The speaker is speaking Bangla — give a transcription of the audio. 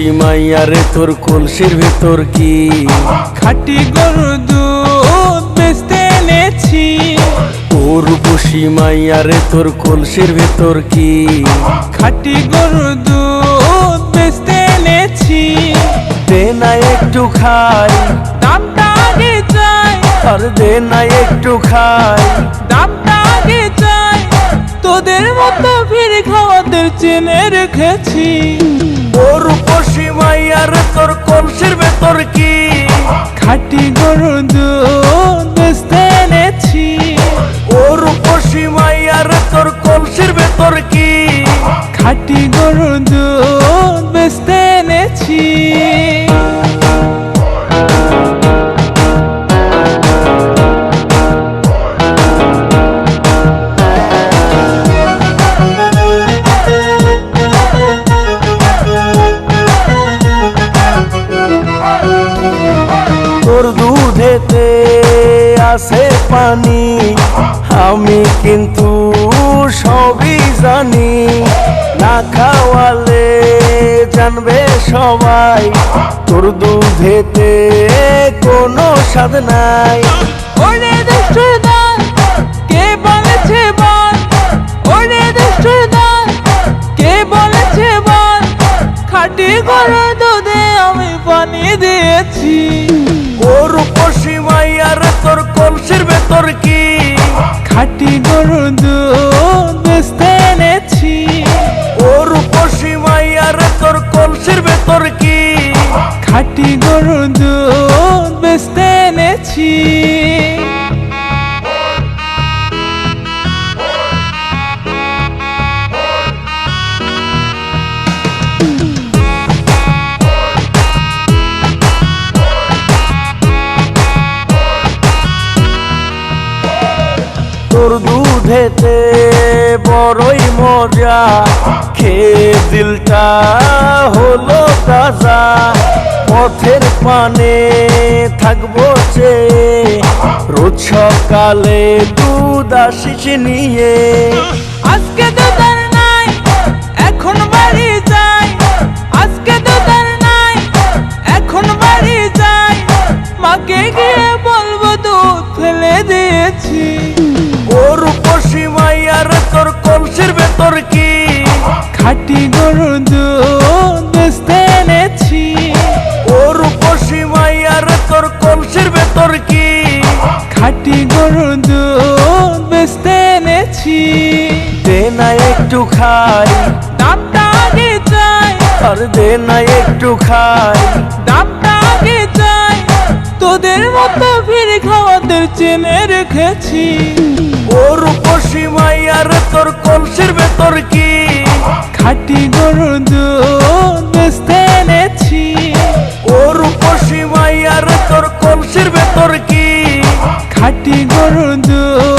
রূপসী মাইয়ারে তোর কলসির ভেতর কি? খাটি গরু দুধ বেচতে এনেছি। ও রূপসী মাইয়ারে তোর কলসির ভেতর কি? খাটি গরু দুধ বেচতে এনেছি। দে না একটু খাই। দামটা আগে চাই। আর দে না একটু খাই। দামটা আগে চাই। তোদের মতো ফির খাওয়াদের চেনে রেখেছি। ও রূপসী মাইয়ারে তোর কলসির ভেতর কি? খাটি গরু দুধ এনেছি। ও রূপসী মাইয়ারে তোর কলসির ভেতর কি? খাটি গরু দুধ এনেছি। আছে পানি আমি কিন্তু সবই জানি। না খাওয়ালে জানবে সবাই তোর দুধেতে কোনো স্বাদ নাই। ওরে কে বলেছে বল? ওরে দুষ্টুর কে বলেছে বল? খাটি গরু দুধে আমি পানি দিয়েছি। তোর কি খাটি গরু দুধ বেচতে এনেছি। ওর পশি মাইয়ার তোর কলসির ভেতর কি? খাটি গরু দুধ বেচতে এনেছি। বড়ই মজা খেয়ে দিলটা হলো তাজা। পথের পানে থাকব যে, রোজ সকালে দুধ আসিস নিয়ে। আজকে নাই, এখন আজকে এখন মাকে বলব দিয়েছি। দে না একটু খাই। দামটা আগে চাই। আর দে না একটু খাই। দামটা আগে চাই। তোদের মতো ভিড় খাওয়াদের চেনে রেখেছি। ওর উপসী আর তোর কলসির ভেতর কি? খাটি গরু দুধ এনেছি। ওর উপসী আর তোর কলসির ভেতর কি? খাটি গরু দুধ